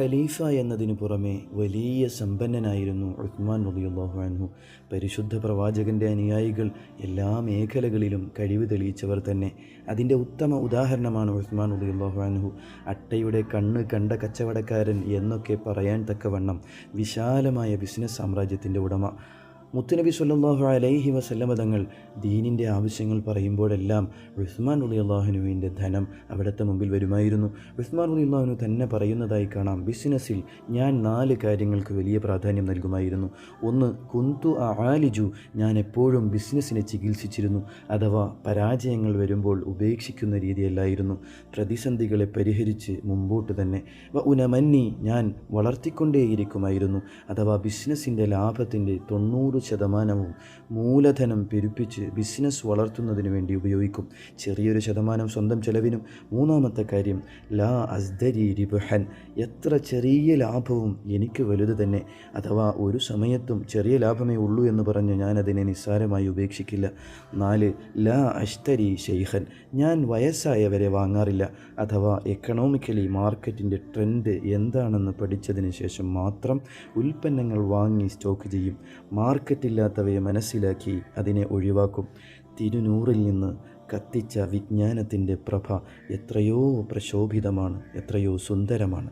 ഖലീഫ എന്നതിനു പുറമെ വലിയ സമ്പന്നനായിരുന്നു ഉസ്മാൻ റളിയല്ലാഹു അൻഹു. പരിശുദ്ധ പ്രവാചകന്റെ അനുയായികൾ എല്ലാ മേഖലകളിലും കഴിവ് തെളിയിച്ചവർ തന്നെ. അതിന്റെ ഉത്തമ ഉദാഹരണമാണ് ഉസ്മാൻ റളിയല്ലാഹു അൻഹു. അട്ടയുടെ കണ്ണ് കണ്ട കച്ചവടക്കാരൻ എന്നൊക്കെ പറയാൻ തക്കവണ്ണം വിശാലമായ ബിസിനസ് സാമ്രാജ്യത്തിന്റെ ഉടമ. മുത്തുനബി സല്ലാഹു അലൈഹി വസല്ലമ തങ്ങൾ ദീനിന്റെ ആവശ്യങ്ങൾ പറയുമ്പോഴെല്ലാം ഉസ്മാൻ ഉലി അള്ളാഹുനുവിന്റെ ധനം അവിടുത്തെ മുമ്പിൽ വരുമായിരുന്നു. ഉസ്മാൻ ഉലി അള്ളാഹുനു തന്നെ പറയുന്നതായി കാണാം ബിസിനസ്സിൽ ഞാൻ നാല് കാര്യങ്ങൾക്ക് വലിയ പ്രാധാന്യം നൽകുമായിരുന്നു. ഒന്ന് കുന്തു ആലിജു ഞാൻ എപ്പോഴും ബിസിനസ്സിനെ ചികിത്സിച്ചിരുന്നു അഥവാ പരാജയങ്ങൾ വരുമ്പോൾ ഉപേക്ഷിക്കുന്ന രീതിയല്ലായിരുന്നു. പ്രതിസന്ധികളെ പരിഹരിച്ച് മുമ്പോട്ട് തന്നെ. ഉനമന്നി ഞാൻ വളർത്തിക്കൊണ്ടേയിരിക്കുമായിരുന്നു അഥവാ ബിസിനസ്സിന്റെ ലാഭത്തിന്റെ തൊണ്ണൂറ് ശതമാനവും മൂലധനം പെരുപ്പിച്ച് ബിസിനസ് വളർത്തുന്നതിന് വേണ്ടി ഉപയോഗിക്കും. ചെറിയൊരു ശതമാനം സ്വന്തം ചെലവിനും മൂന്നാമത്തെ കാര്യം ലാ അസ്ദരി റിബഹൻ എത്ര ചെറിയ ലാഭവും എനിക്ക് വലുത് തന്നെ. അഥവാ ഒരു സമയത്തും ചെറിയ ലാഭമേ ഉള്ളൂ എന്ന് പറഞ്ഞ് ഞാനതിനെ നിസ്സാരമായി ഉപേക്ഷിക്കില്ല. നാല് ലാ അഷ്തരി ഷെയ്ഖൻ ഞാൻ വയസ്സായവരെ വാങ്ങാറില്ല. അഥവാ എക്കണോമിക്കലി മാർക്കറ്റിന്റെ ട്രെൻഡ് എന്താണെന്ന് പഠിച്ചതിന് ശേഷം മാത്രം ഉൽപ്പന്നങ്ങൾ വാങ്ങി സ്റ്റോക്ക് ചെയ്യും. മാർക്കറ്റില്ലാത്തവയെ മനസ്സിലാക്കി അതിനെ ഒഴിവാക്കും. തിരുനൂറിൽ നിന്ന് കത്തിച്ച വിജ്ഞാനത്തിന്റെ പ്രഭ എത്രയോ പ്രശോഭിതമാണ് എത്രയോ സുന്ദരമാണ്.